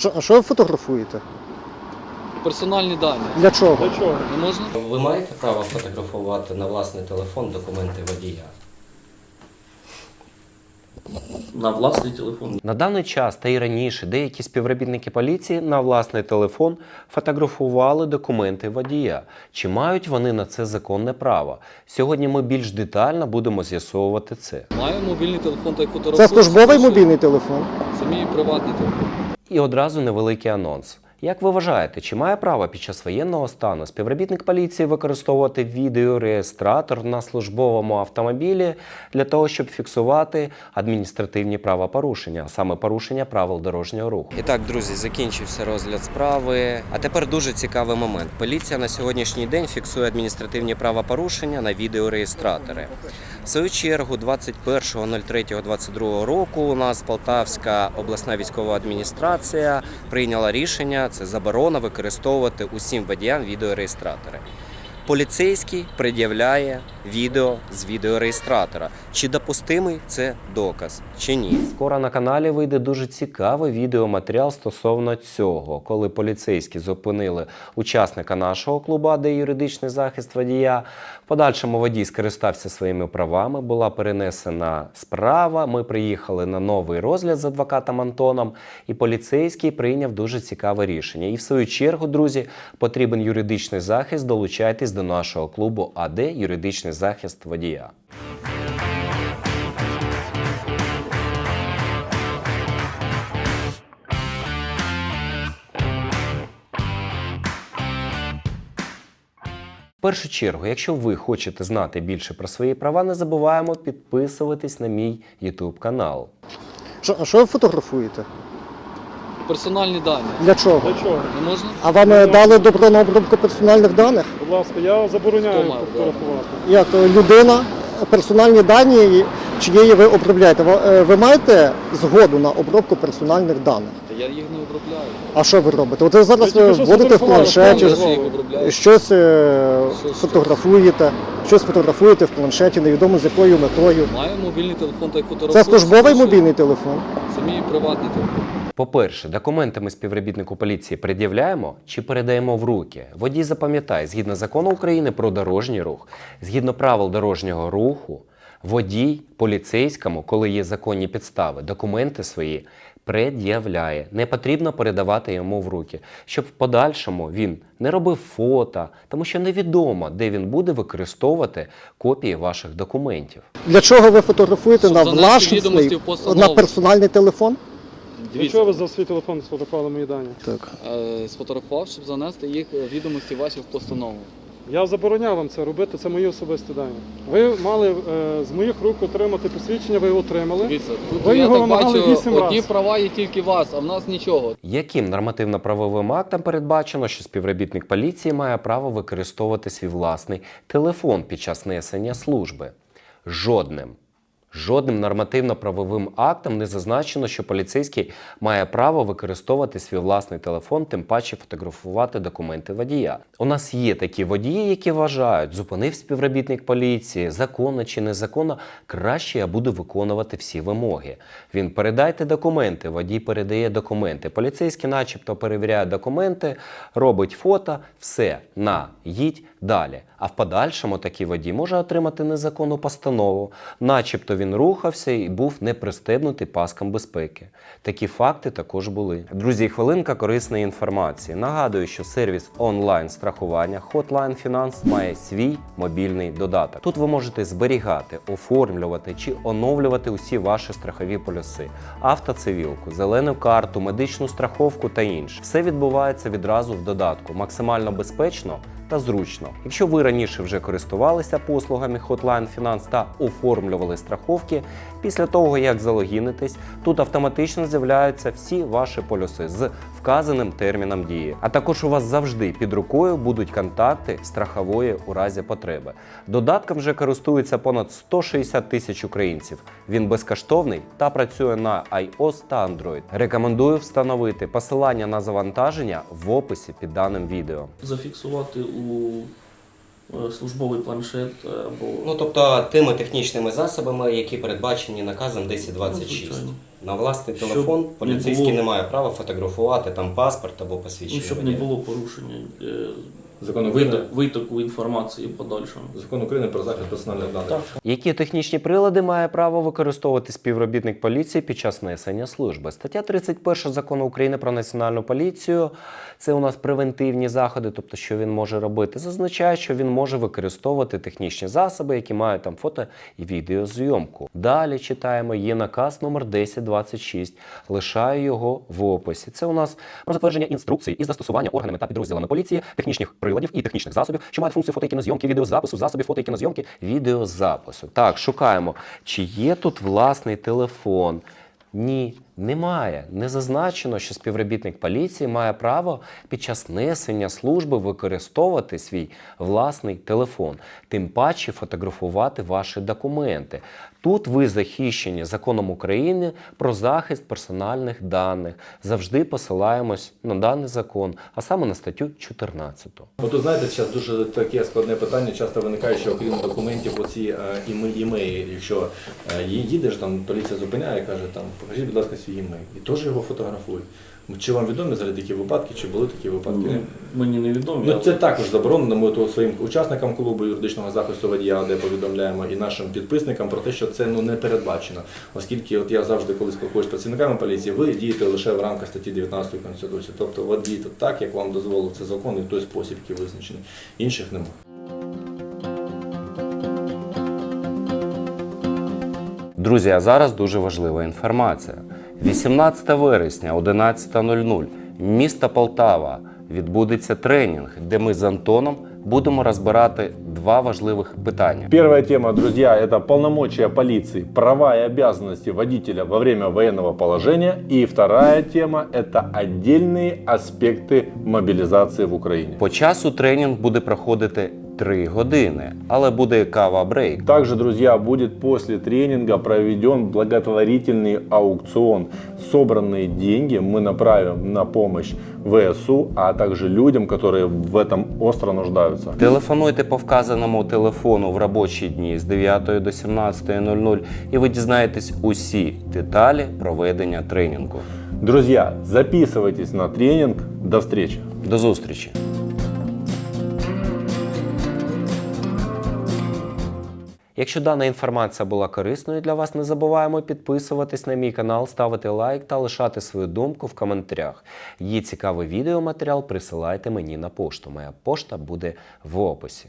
Що, а що ви фотографуєте? Персональні дані. Для чого? Для чого? Не можна? Ви маєте право фотографувати на власний телефон документи водія? На власний телефон. На даний час та й раніше деякі співробітники поліції на власний телефон фотографували документи водія. Чи мають вони на це законне право? Сьогодні ми більш детально будемо з'ясовувати це. Маю мобільний телефон та й Це службовий мобільний телефон. Мій приватний телефон. І одразу невеликий анонс. Як ви вважаєте, чи має право під час воєнного стану співробітник поліції використовувати відеореєстратор на службовому автомобілі для того, щоб фіксувати адміністративні правопорушення, а саме порушення правил дорожнього руху? І так, друзі, закінчився розгляд справи. А тепер дуже цікавий момент. Поліція на сьогоднішній день фіксує адміністративні правопорушення на відеореєстратори. В свою чергу, 21.03.22 року у нас Полтавська обласна військова адміністрація прийняла рішення це заборона використовувати усім водіям відеореєстратори. Поліцейський пред'являє відео з відеореєстратора. Чи допустимий це доказ, чи ні? Скоро на каналі вийде дуже цікавий відеоматеріал стосовно цього, коли поліцейські зупинили учасника нашого клубу, де юридичний захист водія. В подальшому водій скористався своїми правами, була перенесена справа. Ми приїхали на новий розгляд з адвокатом Антоном, і поліцейський прийняв дуже цікаве рішення. І в свою чергу, друзі, потрібен юридичний захист. Долучайтесь до нашого клубу АД юридичний захист водія. В першу чергу, якщо ви хочете знати більше про свої права, не забуваємо підписуватись на мій YouTube канал. Що, а що ви фотографуєте? Персональні дані. Для чого? Для чого? Не можна? А вам е, дали добро на обробку персональних даних? Будь ласка, я забороняю Хто мав, фотографувати. Як е, людина, персональні дані, чиєї ви обробляєте? Ви, е, ви маєте згоду на обробку персональних даних? Та я їх не обробляю. А що ви робите? От ви зараз Ви що вводите в сфотографували, планшеті, Я що ж їх обробляю. щось е, Що, що? фотографуєте, щось фотографуєте в планшеті, невідомо з якою метою. Маю мобільний телефон та й фотографую. Це службовий мобільний телефон. Це мій приватний телефон. По-перше, документи ми співробітнику поліції пред'являємо чи передаємо в руки. Водій запам'ятає, згідно закону України про дорожній рух, згідно правил дорожнього руху, водій поліцейському, коли є законні підстави, документи свої пред'являє. Не потрібно передавати йому в руки, щоб в подальшому він не робив фото, тому що невідомо, де він буде використовувати копії ваших документів. Для чого ви фотографуєте Щоб на занести власний, відомості в постанову. на персональний телефон? Для чого ви за свій телефон сфотографували мої дані? Так. Е, Сфотографував, щоб занести їх е, відомості ваші в постанову. Я забороняв вам це робити, це мої особисті дані. Ви мали е, з моїх рук отримати посвідчення, ви його отримали. Дивіться, тут Ви я його так вимагали бачу, вісім одні раз. права є тільки вас, а в нас нічого. Яким нормативно-правовим актом передбачено, що співробітник поліції має право використовувати свій власний телефон під час несення служби? Жодним. Жодним нормативно-правовим актом не зазначено, що поліцейський має право використовувати свій власний телефон, тим паче фотографувати документи водія. У нас є такі водії, які вважають, зупинив співробітник поліції, законно чи незаконно, краще я буду виконувати всі вимоги. Він передайте документи, водій передає документи. Поліцейський, начебто, перевіряє документи, робить фото, все, на, їдь далі. А в подальшому такий водій може отримати незаконну постанову, начебто він рухався і був не пристебнутий паском безпеки. Такі факти також були. Друзі, хвилинка корисної інформації. Нагадую, що сервіс онлайн страхування Hotline Finance має свій мобільний додаток. Тут ви можете зберігати, оформлювати чи оновлювати усі ваші страхові полюси, автоцивілку, зелену карту, медичну страховку та інше. Все відбувається відразу в додатку, максимально безпечно та зручно. Якщо ви раніше вже користувалися послугами Hotline Finance та оформлювали страховки, після того як залогінитесь, тут автоматично з'являються всі ваші полюси з вказаним терміном дії. А також у вас завжди під рукою будуть контакти страхової у разі потреби. Додатком вже користується понад 160 тисяч українців. Він безкоштовний та працює на iOS та Android. Рекомендую встановити посилання на завантаження в описі під даним відео. зафіксувати у е, службовий планшет або Ну тобто тими технічними засобами, які передбачені наказом 1026. Ну. На власний Щоб телефон не поліцейський було- не має права фотографувати там паспорт або посвідчення. ну, щоб не було порушення е, Закон України, витоку інформації подальшому. закон України про захист персональних даних. Так. Які технічні прилади має право використовувати співробітник поліції під час несення служби? Стаття 31 закону України про національну поліцію. Це у нас превентивні заходи, тобто що він може робити. Зазначає, що він може використовувати технічні засоби, які мають там фото і відеозйомку. Далі читаємо, є наказ номер 1026. Лишаю його в описі. Це у нас про затвердження інструкцій із застосування органами та підрозділами поліції, технічних приладів і технічних засобів, що мають функцію фото і кінозйомки, відеозапису, засобів фото і кінозйомки, відеозапису. Так, шукаємо, чи є тут власний телефон. Ні, немає. Не зазначено, що співробітник поліції має право під час несення служби використовувати свій власний телефон, тим паче фотографувати ваші документи. Тут ви захищені законом України про захист персональних даних. Завжди посилаємось на даний закон, а саме на статтю 14. От тут знаєте, зараз дуже таке складне питання. Часто виникає, що окрім документів, оці е, іме, імеї, якщо е, їдеш, там поліція зупиняє, каже, там покажіть, будь ласка, свій імей. І теж його фотографують. Чи вам відомі взагалі такі випадки, чи були такі випадки? Ну, Мені невідомо. Ну, це також заборонено. Ми то своїм учасникам клубу юридичного захисту водія, де повідомляємо і нашим підписникам про те, що це ну не передбачено. Оскільки от я завжди, коли спілкуюся з працівниками поліції, ви дієте лише в рамках статті 19 Конституції. Тобто, от дієте так, як вам дозволив це закон, і в той спосіб, який визначений. Інших немає. Друзі, а зараз дуже важлива інформація. 18 вересня, 11.00, місто Полтава відбудеться тренінг, де ми з Антоном будемо розбирати два важливих питання. Первая тема, друзья, это полномочия полиции, права и обязанности водителя во время военного положения. И вторая тема – это отдельные аспекты мобилизации в Украине. По часу тренінг буде проходити 3 години, але буде кава брейк. Также, друзья, будет после тренинга проведен благотворительный аукцион. Собранные деньги мы направим на помощь ВСУ, а также людям, которые в этом остро нуждаются. Телефонуйте по вказаному телефону в робочі дні з 9 до 17.00 і ви дізнаєтесь усі деталі проведення тренінгу. Друзья, записывайтесь на тренинг. До встречи! До зустрічі! Якщо дана інформація була корисною для вас, не забуваємо підписуватись на мій канал, ставити лайк та лишати свою думку в коментарях. Є цікавий відеоматеріал, присилайте мені на пошту. Моя пошта буде в описі.